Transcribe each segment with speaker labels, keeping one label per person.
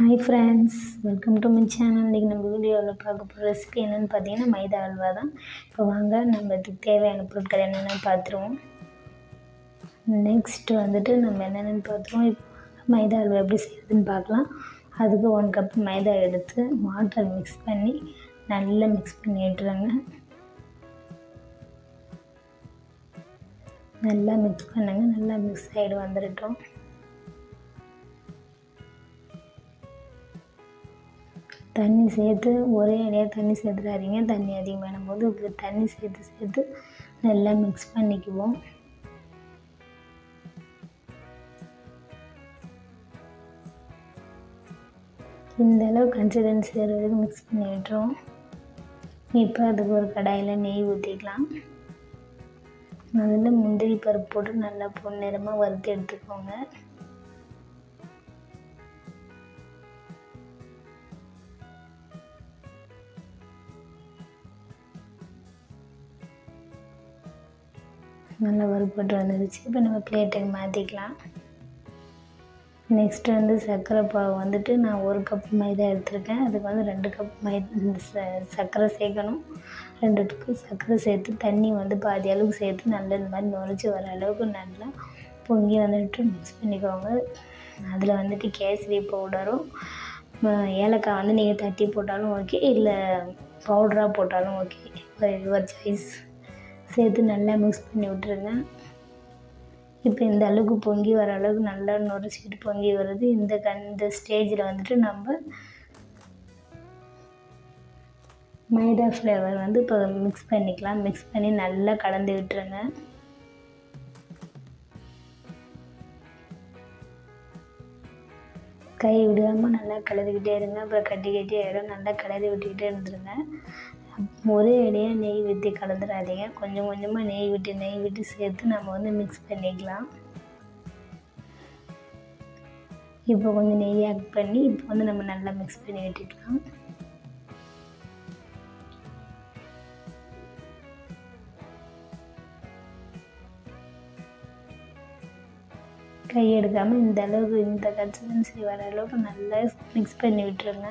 Speaker 1: Hi friends welcome to my channel இன்றைக்கி நம்ம வீடியோவில் பார்க்க போகிற ரெசிபி என்னென்னு பார்த்தீங்கன்னா மைதா அல்வா தான். இப்போ வாங்க நம்ம இதுக்கு தேவையான பொருட்கள் என்னென்னு பார்த்துருவோம். நெக்ஸ்ட் வந்துட்டு நம்ம என்னென்னு பார்த்துருவோம். இப்போ மைதா அல்வா எப்படி செய்யுதுன்னு பார்க்கலாம். அதுக்கு ஒன் கப் மைதா எடுத்து வாட்டர் மிக்ஸ் பண்ணி நல்லா மிக்ஸ் பண்ணி விட்டுருங்க நல்லா மிக்ஸ் பண்ணுங்கள் நல்லா மிக்ஸ் ஆகிடு வந்துடட்டும் தண்ணி சேர்த்து ஒரே அடியாக தண்ணி சேர்த்துடாதீங்க தண்ணி அதிகமாகும் போது தண்ணி சேர்த்து சேர்த்து நல்லா மிக்ஸ் பண்ணிக்குவோம். இந்த அளவு கன்சிடன்சி வரைக்கும் மிக்ஸ் பண்ணி விட்டுருவோம். இப்போ அதுக்கு ஒரு கடாயில் நெய் ஊற்றிக்கலாம் அதில் முந்திரி பருப்பு போட்டு நல்லா பொன்னிறமாக வறுத்து எடுத்துக்கோங்க. நல்லா வறுபட்டு வந்துடுச்சு இப்போ நம்ம பிளேட்டுக்கு மாற்றிக்கலாம் நெக்ஸ்ட்டு வந்து சர்க்கரை பாவு வந்துட்டு நான் ஒரு கப் மைதா எடுத்திருக்கேன். அதுக்கு வந்து ரெண்டு கப் மை ச சர்க்கரை சேர்க்கணும். ரெண்டு கப் சர்க்கரை சேர்த்து தண்ணி வந்து பாதி அளவுக்கு சேர்த்து நல்லா இந்த மாதிரி நுரைச்சி வர அளவுக்கு நல்லா பொங்கி வந்துட்டு மிக்ஸ் பண்ணிக்கோங்க. அதில் வந்துட்டு கேசரி பவுடரும் ஏலக்காய் வந்து நீங்கள் தட்டி போட்டாலும் ஓகே இல்லை பவுடராக போட்டாலும் ஓகே யுவர் சாய்ஸ் சேர்த்து நல்லா மிக்ஸ் பண்ணி விட்டுருங்க. இப்போ இந்த அளவுக்கு பொங்கி வர அளவுக்கு நல்லா நுரைச்சிக்கிட்டு பொங்கி வருது. இந்த கண் இந்த ஸ்டேஜில் வந்துட்டு நம்ம மைதா ஃப்ளேவர் வந்து இப்போ மிக்ஸ் பண்ணிக்கலாம். மிக்ஸ் பண்ணி நல்லா கலந்து விட்டுருங்க. கை விடாமல் நல்லா கலந்துக்கிட்டே இருங்க. அப்புறம் கட்டி கட்டி இடம் நல்லா கலரி விட்டுக்கிட்டே இருந்துருங்க. ஒரே அடியாக நெய் ஊற்றி கலந்துடாதீங்க கொஞ்சம் கொஞ்சமாக நெய் விட்டு நெய் விட்டு சேர்த்து நம்ம வந்து மிக்ஸ் பண்ணிக்கலாம். இப்போ கொஞ்சம் நெய் ஆட் பண்ணி இப்போ வந்து நம்ம நல்லா மிக்ஸ் பண்ணி விட்டுக்கலாம். கை எடுக்காமல் இந்த அளவுக்கு இந்த கன்சிஸ்டன்சி வர அளவுக்கு நல்லா மிக்ஸ் பண்ணி விட்டுருங்க.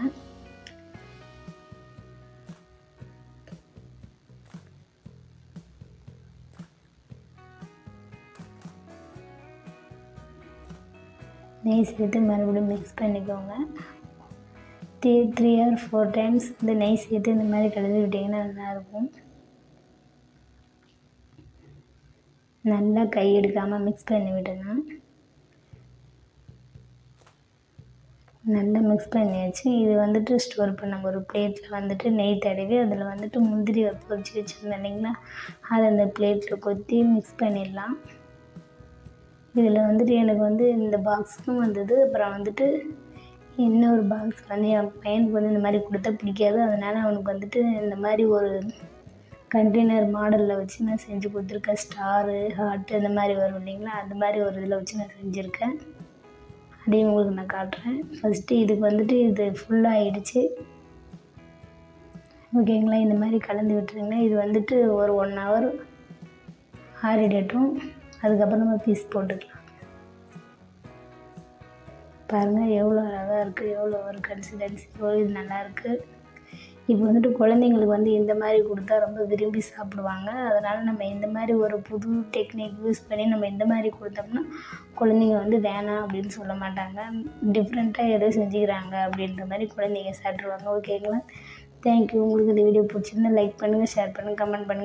Speaker 1: நெய் சேர்த்து மறுபடியும் மிக்ஸ் பண்ணிக்கோங்க. Three three or four times இந்த நெய் சேர்த்து இந்த மாதிரி கலந்து விட்டிங்கன்னா நல்லாயிருக்கும். நல்லா கை எடுக்காமல் மிக்ஸ் பண்ணி விடுங்க நல்லா மிக்ஸ் பண்ணியாச்சு. இது வந்துட்டு ஸ்டோர் பண்ண ஒரு பிளேட்டில் வந்துட்டு நெய் தடவி அதில் வந்துட்டு முந்திரி பொறிச்சு வச்சுருந்தேன் இல்லைங்களா? அதை அந்த பிளேட்டில் கொத்தி மிக்ஸ் பண்ணிடலாம். இதில் வந்துட்டு எனக்கு வந்து இந்த பாக்ஸும் வந்தது. அப்புறம் வந்துட்டு இன்னொரு பாக்ஸ் வந்து என் பையனுக்கு வந்து இந்த மாதிரி கொடுத்தா பிடிக்காது. அதனால் அவனுக்கு வந்துட்டு இந்த மாதிரி ஒரு கண்டெய்னர் மாடலில் வச்சு நான் செஞ்சு கொடுத்துருக்கேன். ஸ்டாரு ஹார்ட்டு இந்த மாதிரி வரும் இல்லைங்களா? அந்த மாதிரி ஒரு இதில் வச்சு நான் செஞ்சுருக்கேன். அதையும் உங்களுக்கு நான் காட்டுறேன். ஃபஸ்ட்டு இதுக்கு வந்துட்டு இது ஃபுல்லாகிடுச்சு ஓகேங்களா? இந்த மாதிரி கலந்து விட்டுருங்க. இது வந்துட்டு ஒரு ஒன் ஹவர் ஆறிடட்டும். அதுக்கப்புறம் நம்ம பீஸ் போட்டுக்கலாம். பாருங்கள் எவ்வளோ அழகாக இருக்குது எவ்வளோ ஒரு கன்சிஸ்டன்சி எவ்வளோ இது நல்லாயிருக்கு இப்போ வந்துட்டு குழந்தைங்களுக்கு வந்து இந்த மாதிரி கொடுத்தா ரொம்ப விரும்பி சாப்பிடுவாங்க. அதனால் நம்ம இந்த மாதிரி ஒரு புது டெக்னிக் யூஸ் பண்ணி நம்ம இந்த மாதிரி கொடுத்தோம்னா குழந்தைங்க வந்து வேணாம் அப்படின்னு சொல்ல மாட்டாங்க. டிஃப்ரெண்ட்டாக ஏதோ செஞ்சுக்கிறாங்க அப்படின்ற மாதிரி குழந்தைங்க சாப்பிட்ருவாங்க ஓகேங்களா தேங்க்யூ உங்களுக்கு இந்த வீடியோ பிடிச்சிருந்தா லைக் பண்ணுங்கள் ஷேர் பண்ணுங்கள் கமெண்ட் பண்ணுங்கள்